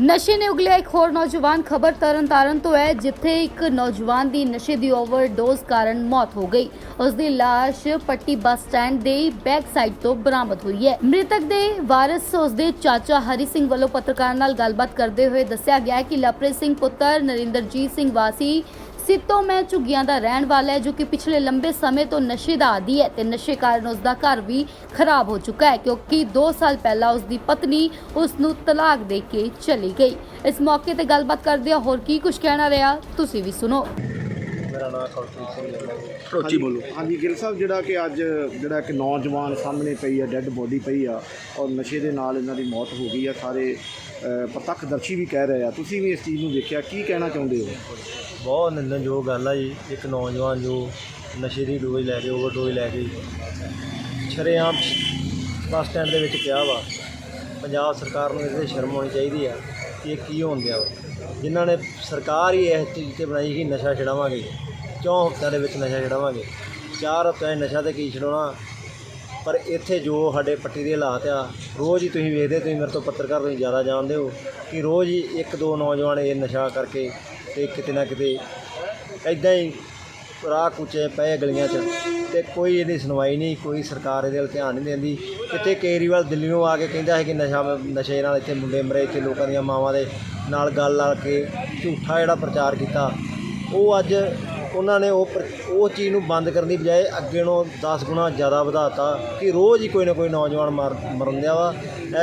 ਨਸ਼ੇ ਨੇ ਉਗਲਿਆ ਇੱਕ ਹੋਰ ਨੌਜਵਾਨ, ਖਬਰ ਤਰਨਤਾਰਨ ਤੋਂ ਹੈ, ਜਿੱਥੇ ਇੱਕ ਨੌਜਵਾਨ ਦੀ ਨਸ਼ੇ ਦੀ ਓਵਰਡੋਜ਼ ਕਾਰਨ ਮੌਤ ਹੋ ਗਈ। ਉਸ ਦੀ ਲਾਸ਼ ਪੱਟੀ ਬੱਸ ਸਟੈਂਡ ਦੇ ਬੈਕ ਸਾਈਡ ਤੋਂ ਬਰਾਮਦ ਹੋਈ ਹੈ। ਮ੍ਰਿਤਕ ਦੇ ਵਾਰਿਸ ਉਸ ਦੇ ਚਾਚਾ ਹਰੀ ਸਿੰਘ ਵੱਲੋਂ ਪੱਤਰਕਾਰਾਂ ਨਾਲ ਗੱਲਬਾਤ ਕਰਦੇ ਹੋਏ ਦੱਸਿਆ ਗਿਆ ਕਿ ਲਵਪ੍ਰੀਤ ਸਿੰਘ ਪੁੱਤਰ ਨਰਿੰਦਰਜੀਤ ਸਿੰਘ ਵਾਸੀ ਸਿੱਤੋ ਮੈਂ ਝੁੱਗੀਆਂ ਦਾ ਰਹਿਣ ਵਾਲਾ ਹੈ, ਜੋ ਕਿ ਪਿਛਲੇ ਲੰਬੇ ਸਮੇਂ ਤੋਂ ਨਸ਼ੇ ਦਾ ਆਦੀ ਹੈ ਤੇ ਨਸ਼ੇ ਕਾਰਨ ਉਸ ਦਾ ਘਰ ਵੀ ਖਰਾਬ ਹੋ ਚੁੱਕਾ ਹੈ, ਕਿਉਂਕਿ 2 ਸਾਲ ਪਹਿਲਾਂ ਉਸ ਦੀ ਪਤਨੀ ਉਸ ਨੂੰ ਤਲਾਕ ਦੇ ਕੇ ਚਲੀ ਗਈ। ਇਸ ਮੌਕੇ ਤੇ ਗੱਲਬਾਤ ਕਰਦਿਆਂ ਹੋਰ ਕੀ ਕੁਝ ਕਹਿਣਾ ਰਿਹਾ, ਤੁਸੀਂ ਵੀ ਸੁਣੋ। ਮੇਰਾ ਨਾਮ ਕੌਲਪ੍ਰੀਤ ਸਿੰਘ ਹੈ। ਉੱਚੀ ਬੋਲੋ। ਹਾਂਜੀ ਗਿਲ ਸਾਹਿਬ ਜਿਹੜਾ ਕਿ ਅੱਜ ਜਿਹੜਾ ਕਿ ਨੌਜਵਾਨ ਸਾਹਮਣੇ ਪਈ ਆ ਡੈੱਡ ਬੋਡੀ ਪਈ ਆ ਔਰ ਨਸ਼ੇ ਦੇ ਨਾਲ ਇਹਨਾਂ ਦੀ ਮੌਤ ਹੋ ਗਈ ਆ ਸਾਰੇ ਪ੍ਰਤੱਖਦਰਸ਼ੀ ਵੀ ਕਹਿ ਰਹੇ ਆ। ਤੁਸੀਂ ਵੀ ਇਸ ਚੀਜ਼ ਨੂੰ ਵੇਖਿਆ ਕੀ ਕਹਿਣਾ ਚਾਹੁੰਦੇ ਹੋ? ਬਹੁਤ ਨਿੰਦਣਯੋਗ ਗੱਲ ਆ ਜੀ। ਇੱਕ ਨੌਜਵਾਨ ਜੋ ਨਸ਼ੇ ਦੀ ਡੋਜ਼ ਲੈ ਕੇ ਓਵਰਡੋਜ਼ ਲੈ ਕੇ ਸ਼ਰੇਆਮ ਬੱਸ ਸਟੈਂਡ ਦੇ ਵਿੱਚ ਪਿਆ ਵਾ। ਪੰਜਾਬ ਸਰਕਾਰ ਨੂੰ ਇਹਦੇ ਸ਼ਰਮ ਆਉਣੀ ਚਾਹੀਦੀ ਆ। ਕਿ ਇਹ ਕੀ ਹੋਣ ਗਿਆ ਵਾ। ਜਿਨ੍ਹਾਂ ਨੇ ਸਰਕਾਰ ਹੀ ਇਸ ਚੀਜ਼ ਤੇ ਬਣਾਈ ਕਿ ਨਸ਼ਾ ਛਡਾਵਾਂਗੇ। ਚੌਂ ਹਫ਼ਤਿਆਂ ਦੇ ਵਿੱਚ ਨਸ਼ਾ ਛਡਾਵਾਂਗੇ। ਚਾਰ ਹਫ਼ਤਿਆਂ 'ਚ ਨਸ਼ਾ ਤੇ ਕੀ ਛਡਾਉਣਾ। ਪਰ ਇੱਥੇ ਜੋ ਸਾਡੇ ਪੱਟੀ ਦੇ ਹਾਲਾਤ ਆ, ਰੋਜ਼ ਹੀ ਤੁਸੀਂ ਵੇਖਦੇ, ਤੁਸੀਂ ਮੇਰੇ ਤੋਂ ਪੱਤਰਕਾਰ ਤੁਸੀਂ ਜ਼ਿਆਦਾ ਜਾਣਦੇ ਹੋ ਕਿ ਰੋਜ਼ ਹੀ ਇੱਕ ਦੋ ਨੌਜਵਾਨ ਇਹ ਨਸ਼ਾ ਕਰਕੇ ਤੇ ਕਿਤੇ ਨਾ ਕਿਤੇ ਐਦਾਂ ਹੀ ਰਾਹ ਕੁਚੇ ਪਏ ਗਲੀਆਂ 'ਚ। ਤੇ ਕੋਈ ਇਹਦੀ ਸੁਣਵਾਈ ਨਹੀਂ, ਕੋਈ ਸਰਕਾਰ ਇਹਦੇ ਵੱਲ ਧਿਆਨ ਨਹੀਂ ਦਿੰਦੀ। ਕਿਤੇ ਕੇਜਰੀਵਾਲ ਦਿੱਲੀੋਂ ਆ ਕੇ ਕਹਿੰਦਾ ਹੈ ਕਿ ਨਸ਼ਾ, ਨਸ਼ੇ ਨਾਲ ਇੱਥੇ ਮੁੰਡੇ ਮਰੇ, ਇੱਥੇ ਲੋਕਾਂ ਦੀਆਂ ਮਾਵਾਂ ਦੇ ਨਾਲ ਗੱਲ ਲਾ ਕੇ ਝੂਠਾ ਜਿਹੜਾ ਪ੍ਰਚਾਰ ਕੀਤਾ। ਉਹ ਅੱਜ ਉਹਨਾਂ ਨੇ ਉਹ ਪ੍ਰ- ਉਹ ਚੀਜ਼ ਨੂੰ ਬੰਦ ਕਰਨ ਦੀ ਬਜਾਏ ਅੱਗੇ ਨੂੰ 10 ਗੁਣਾ ਜ਼ਿਆਦਾ ਵਧਾਤਾ ਕਿ ਰੋਜ਼ ਹੀ ਕੋਈ ਨਾ ਕੋਈ ਨੌਜਵਾਨ ਮਰ, ਮਰਨ ਦਿਆ ਵਾ।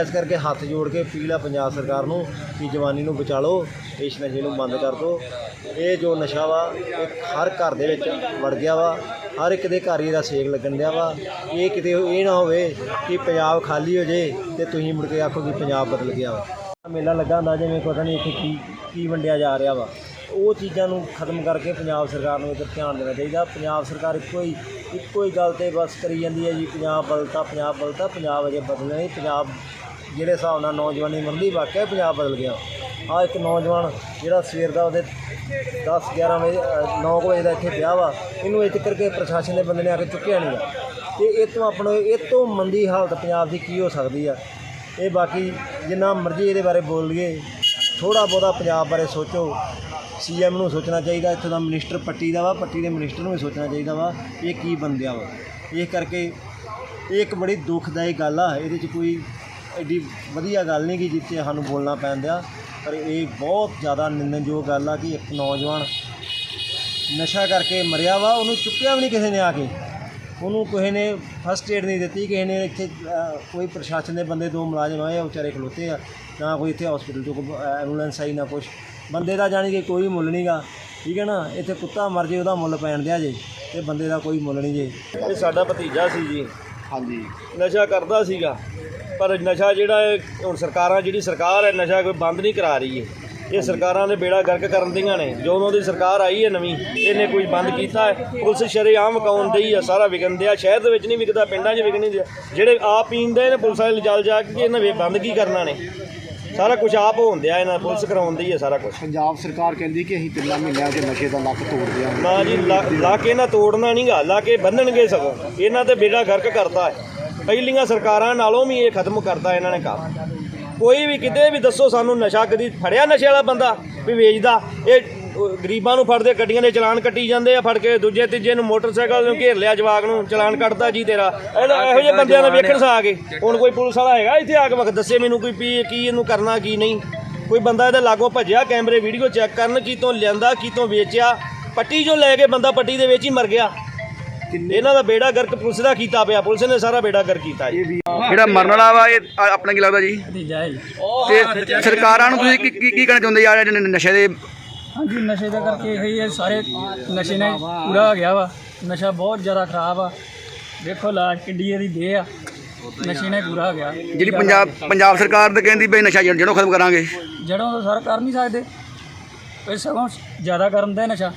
ਇਸ ਕਰਕੇ ਹੱਥ ਜੋੜ ਕੇ ਅਪੀਲ ਆ ਪੰਜਾਬ ਸਰਕਾਰ ਨੂੰ ਕਿ ਜਵਾਨੀ ਨੂੰ ਬਚਾ ਲਓ, ਇਸ ਨਸ਼ੇ ਨੂੰ ਬੰਦ ਕਰ ਦਿਓ ਇਹ ਜੋ ਨਸ਼ਾ ਵਾ, ਇਹ ਹਰ ਘਰ ਦੇ ਵਿੱਚ ਵੜ ਗਿਆ ਵਾ, ਹਰ ਇੱਕ ਦੇ ਘਰ ਹੀ ਇਹਦਾ ਸੇਕ ਲੱਗਣ ਦਿਆ ਵਾ। ਇਹ ਕਿਤੇ ਇਹ ਨਾ ਹੋਵੇ ਕਿ ਪੰਜਾਬ ਖਾਲੀ ਹੋ ਜੇ ਤੇ ਤੁਸੀਂ ਮੁੜ ਕੇ ਆਖੋ ਕਿ ਪੰਜਾਬ ਬਦਲ ਗਿਆ ਵਾ। ਮੇਲਾ ਲੱਗਾ ਹੁੰਦਾ ਜਿਵੇਂ ਪਤਾ ਨਹੀਂ ਇੱਥੇ ਕੀ ਕੀ ਵੰਡਿਆ ਜਾ ਰਿਹਾ ਵਾ। ਉਹ ਚੀਜ਼ਾਂ ਨੂੰ ਖਤਮ ਕਰਕੇ ਪੰਜਾਬ ਸਰਕਾਰ ਨੂੰ ਇੱਧਰ ਧਿਆਨ ਦੇਣਾ ਚਾਹੀਦਾ। ਪੰਜਾਬ ਸਰਕਾਰ ਇੱਕੋ ਹੀ ਇੱਕੋ ਹੀ ਗੱਲ ਤੇ ਬਸ ਕਰੀ ਜਾਂਦੀ ਹੈ ਜੀ, ਪੰਜਾਬ ਬਦਲਤਾ ਪੰਜਾਬ ਬਦਲਤਾ, ਪੰਜਾਬ ਅਜੇ ਬਦਲਣਾ ਨਹੀਂ, ਪੰਜਾਬ ਜਿਹੜੇ ਹਿਸਾਬ ਨਾਲ ਨੌਜਵਾਨੀ ਮਰਦੀ ਵਾਕਿਆ ਪੰਜਾਬ ਬਦਲ ਗਿਆ। ਆ ਇੱਕ ਨੌਜਵਾਨ ਜਿਹੜਾ ਸਵੇਰ ਦਾ ਉਹਦੇ 10 11 ਵਜੇ 9 ਵਜੇ ਦਾ ਇੱਥੇ ਵਿਆਹ ਵਾ। ਇਹਨੂੰ ਇੱਥੇ ਕਰਕੇ ਪ੍ਰਸ਼ਾਸਨ ਦੇ ਬੰਦੇ ਨੇ ਆ ਕੇ ਚੁੱਕਿਆ ਨਹੀਂ ਗਾ। ਤੇ ਇਹ ਤੋਂ ਆਪਣੇ, ਇਹ ਤੋਂ ਮੰਦੀ ਹਾਲਤ ਪੰਜਾਬ ਦੀ ਕੀ ਹੋ ਸਕਦੀ ਆ? ਇਹ ਬਾਕੀ ਜਿੰਨਾ ਮਰਜ਼ੀ ਇਹਦੇ ਬਾਰੇ ਬੋਲ ਲਈਏ ਥੋੜਾ ਬਹੁਤਾ ਪੰਜਾਬ ਬਾਰੇ ਸੋਚੋ। ਸੀਐਮ ਨੂੰ ਸੋਚਣਾ ਚਾਹੀਦਾ, ਇੱਥੋਂ ਦਾ ਮਿਨਿਸਟਰ ਪੱਟੀ ਦਾ ਵਾ, ਪੱਟੀ ਦੇ ਮਿਨਿਸਟਰ ਨੂੰ ਵੀ ਸੋਚਣਾ ਚਾਹੀਦਾ ਵਾ, ਇਹ ਕੀ ਬੰਦਿਆ ਵਾ। ਇਸ ਕਰਕੇ ਇਹ ਇੱਕ ਬੜੀ ਦੁਖਦਾਈ ਗੱਲ ਆ, ਇਹਦੇ 'ਚ ਕੋਈ ਐਡੀ ਵਧੀਆ ਗੱਲ ਨਹੀਂ ਕਿ ਜਿੱਥੇ ਸਾਨੂੰ ਬੋਲਣਾ ਪੈਂਦਾ ਪਰ ਇਹ ਬਹੁਤ ਜ਼ਿਆਦਾ ਨਿੰਦਣਯੋਗ ਗੱਲ ਆ ਕਿ ਇੱਕ ਨੌਜਵਾਨ ਨਸ਼ਾ ਕਰਕੇ ਮਰਿਆ ਵਾ ਉਹਨੂੰ ਚੁੱਕਿਆ ਵੀ ਨਹੀਂ ਕਿਸੇ ਨੇ ਆ ਕੇ। ਉਹਨੂੰ ਕਿਸੇ ਨੇ ਫਸਟ ਏਡ ਨਹੀਂ ਦਿੱਤੀ ਕਿਸੇ ਨੇ ਇੱਥੇ ਕੋਈ ਪ੍ਰਸ਼ਾਸਨ ਦੇ ਬੰਦੇ ਦੋ ਮੁਲਾਜ਼ਮ ਆਏ ਆ ਉਹ ਵਿਚਾਰੇ ਖਲੋਤੇ ਆ। ਨਾ ਕੋਈ ਇੱਥੇ ਹਸਪੀਟਲ ਚੋਂ ਕੋਈ ਐਂਬੂਲੈਂਸ ਆਈ ਨਾ ਕੁਛ। ਬੰਦੇ ਦਾ ਜਾਣੀ ਕਿ ਕੋਈ ਮੁੱਲ ਨਹੀਂਗਾ ਠੀਕ ਹੈ ਨਾ? ਇੱਥੇ ਕੁੱਤਾ ਮਰ ਜੇ ਉਹਦਾ ਮੁੱਲ ਪੈਣ ਦਿਆ ਜੇ ਤੇ ਬੰਦੇ ਦਾ ਕੋਈ ਮੁੱਲ ਨਹੀਂ ਜੇ। ਇਹ ਸਾਡਾ ਭਤੀਜਾ ਸੀ ਜੀ। ਹਾਂਜੀ। ਨਸ਼ਾ ਕਰਦਾ ਸੀਗਾ। ਪਰ ਨਸ਼ਾ ਜਿਹੜਾ ਹੈ ਹੁਣ ਸਰਕਾਰਾਂ ਜਿਹੜੀ ਸਰਕਾਰ ਹੈ ਨਸ਼ਾ ਕੋਈ ਬੰਦ ਨਹੀਂ ਕਰਾ ਰਹੀ ਹੈ ਇਹ ਸਰਕਾਰਾਂ ਦੇ ਬੇੜਾ ਗਰਕ ਕਰਨ ਦੀਆਂ ਨੇ। ਜਦੋਂ ਦੀ ਸਰਕਾਰ ਆਈ ਹੈ ਨਵੀਂ ਇਹਨੇ ਕੋਈ ਬੰਦ ਕੀਤਾ ਹੈ। ਪੁਲਿਸ ਸ਼ਰੇਆਮ ਕਾਉਣ ਡਈ ਆ ਸਾਰਾ ਵਿਕਣ ਦਿਆ ਸ਼ਹਿਰ ਦੇ ਵਿੱਚ ਨਹੀਂ ਵਿਕਦਾ ਪਿੰਡਾਂ 'ਚ ਵਿਕ ਨਹੀਂ ਦਿਆ ਜਿਹੜੇ ਆਪ ਪੀਂਦੇ ਨੇ ਪੁਲਿਸ ਵਾਲੇ ਜਲ ਜਾ ਕੇ ਇਹਨਾਂ ਵੇ ਬੰਦ ਕੀ ਕਰਨਾ ਨੇ? ਸਾਰਾ ਕੁਝ ਆਪ ਹੋਣ ਦਿਆ ਇਹਨਾਂ ਪੁਲਿਸ ਕਰਾਉਂਦੀ ਹੈ ਸਾਰਾ ਕੁਝ। ਪੰਜਾਬ ਸਰਕਾਰ ਕਹਿੰਦੀ ਕਿ ਅਸੀਂ ਤਿੰਨਾਂ ਮਹੀਨਿਆਂ 'ਚ ਨਸ਼ੇ ਦਾ ਲੱਕ ਤੋੜ ਦਿਆਂਗੇ। ਨਾ ਜੀ ਲਾ ਕੇ ਨਾ ਤੋੜਨਾ ਨਹੀਂ ਗਾ ਲਾ ਕੇ ਬੰਨਣਗੇ ਸਗੋਂ। ਇਹਨਾਂ ਤੇ ਬੇੜਾ ਗਰਕ ਕਰਤਾ ਹੈ। ਪਹਿਲੀਆਂ ਸਰਕਾਰਾਂ ਨਾਲੋਂ ਵੀ ਇਹ ਖਤਮ ਕਰਤਾ ਇਹਨਾਂ ਨੇ ਕੰਮ। ਕੋਈ ਵੀ ਕਿਤੇ ਵੀ ਦੱਸੋ ਸਾਨੂੰ ਨਸ਼ਾ ਕਦੀ ਫੜਿਆ ਨਸ਼ੇ ਵਾਲਾ ਬੰਦਾ ਵੀ ਵੇਚਦਾ ਇਹ ਗਰੀਬਾਂ ਨੂੰ ਫੜਦੇ ਗੱਡੀਆਂ ਦੇ ਚਲਾਨ ਕੱਟੀ ਜਾਂਦੇ ਆ ਫੜ ਕੇ ਦੂਜੇ ਤੀਜੇ ਨੂੰ ਮੋਟਰਸਾਈਕਲ ਨੂੰ ਘੇਰ ਲਿਆ ਜਵਾਕ ਨੂੰ ਚਲਾਨ ਕੱਟਦਾ ਜੀ ਤੇਰਾ। ਇਹੋ ਜਿਹੇ ਬੰਦਿਆਂ ਦਾ ਵੇਖਣ ਸਾ ਆ ਕੇ ਹੁਣ ਕੋਈ ਪੁਲਿਸ ਵਾਲਾ ਹੈਗਾ ਇੱਥੇ ਆ ਕੇ ਵਕਤ ਦੱਸੇ ਮੈਨੂੰ ਕੋਈ ਵੀ ਕੀ ਇਹਨੂੰ ਕਰਨਾ ਕੀ ਨਹੀਂ। ਕੋਈ ਬੰਦਾ ਇਹਦੇ ਲਾਗੋਂ ਭੱਜਿਆ ਕੈਮਰੇ ਵੀਡੀਓ ਚੈੱਕ ਕਰਨ ਕਿਤੋਂ ਲਿਆਂਦਾ ਕਿਤੋਂ ਵੇਚਿਆ ਪੱਟੀ ਜੋ ਲੈ ਕੇ ਬੰਦਾ ਪੱਟੀ ਦੇ ਵਿੱਚ ਹੀ ਮਰ ਗਿਆ। ਇਹਨਾਂ ਦਾ ਬੇੜਾ ਗਰਕ ਪੁਲਿਸ ਦਾ ਕੀਤਾ ਪਿਆ ਪੁਲਿਸ ਨੇ ਸਾਰਾ ਬੇੜਾ ਗਰਕ ਕੀਤਾ ਜੀ। ਜਿਹੜਾ ਮਰਨ ਵਾਲਾ ਵਾ ਇਹ ਆ- ਆਪਣਾ ਕੀ ਲੱਗਦਾ ਜੀ? ਤੇ ਸਰਕਾਰਾਂ ਨੂੰ ਤੁਸੀਂ ਕੀ ਕੀ ਕੀ ਕਹਿਣਾ ਚਾਹੁੰਦੇ ਯਾਰ ਜਿਹੜੇ ਨਸ਼ੇ ਦੇ ਹਾਂਜੀ ਨਸ਼ੇ ਦਾ ਕਰਕੇ ਇਹ ਹੀ ਸਾਰੇ ਨਸ਼ੇ ਨੇ ਪੂਰਾ ਹੋ ਗਿਆ ਵਾ। ਨਸ਼ਾ ਬਹੁਤ ਜ਼ਿਆਦਾ ਖਰਾਬ ਆ। ਦੇਖੋ ਲਾਸ਼ ਕਿੱਡੀ ਇਹਦੀ ਦੇ ਆ। ਨਸ਼ੇ ਨੇ ਪੂਰਾ ਹੋ ਗਿਆ। ਜਿਹੜੀ ਪੰਜਾਬ ਪੰਜਾਬ ਸਰਕਾਰ ਤਾਂ ਕਹਿੰਦੀ ਬਈ ਨਸ਼ਾ ਜੜੋਂ ਖਤਮ ਕਰਾਂਗੇ। ਜੜੋਂ ਤਾਂ ਸਰ ਕਰ ਨਹੀਂ ਸਕਦੇ। ਇਹ ਸਗੋਂ ਜ਼ਿਆਦਾ ਕਰਨ ਦਾ ਨਸ਼ਾ।